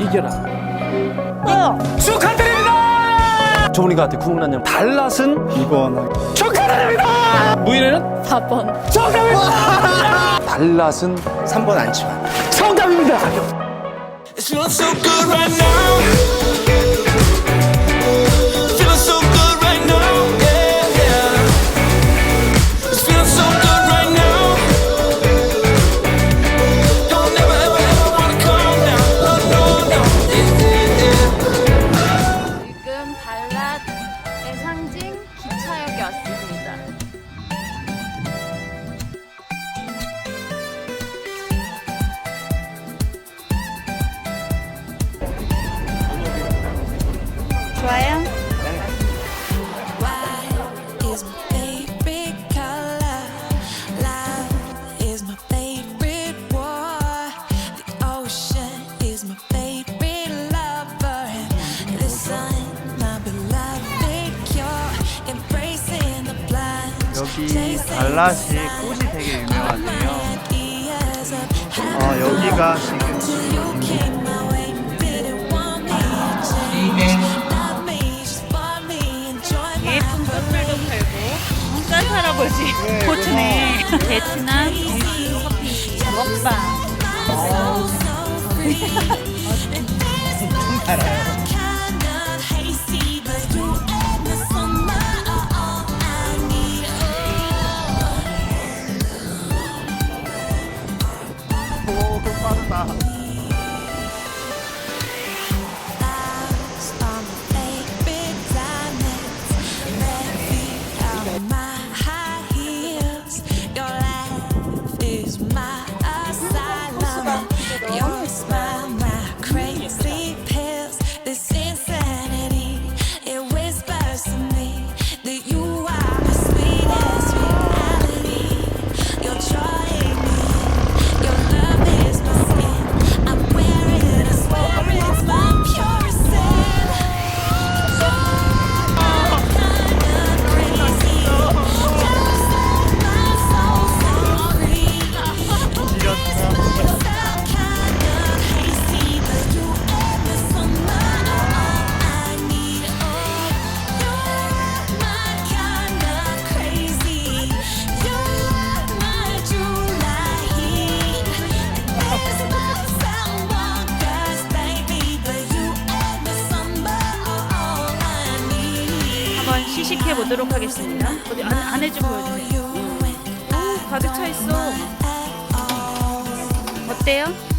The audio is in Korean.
이겨라. 축하드립니다. 조문이가 국문안녕 달랏은 이번 축하드립니다. 무인에는 4번. 정답입니다. 달랏은 3번 안치환 정답입니다. It's feeling so good right now. blind. 여기 달랏이 꽃이 되게 유명하대요 Ideas of 어, 여기가 지금 예쁜 꽃들도 팔고. 쌀 할아버지. 포트네. 베트남 커피 먹방. kind 시식해 보도록 하겠습니다. 어디 안, 안에 좀. 오 가득 차 있어. 어때요?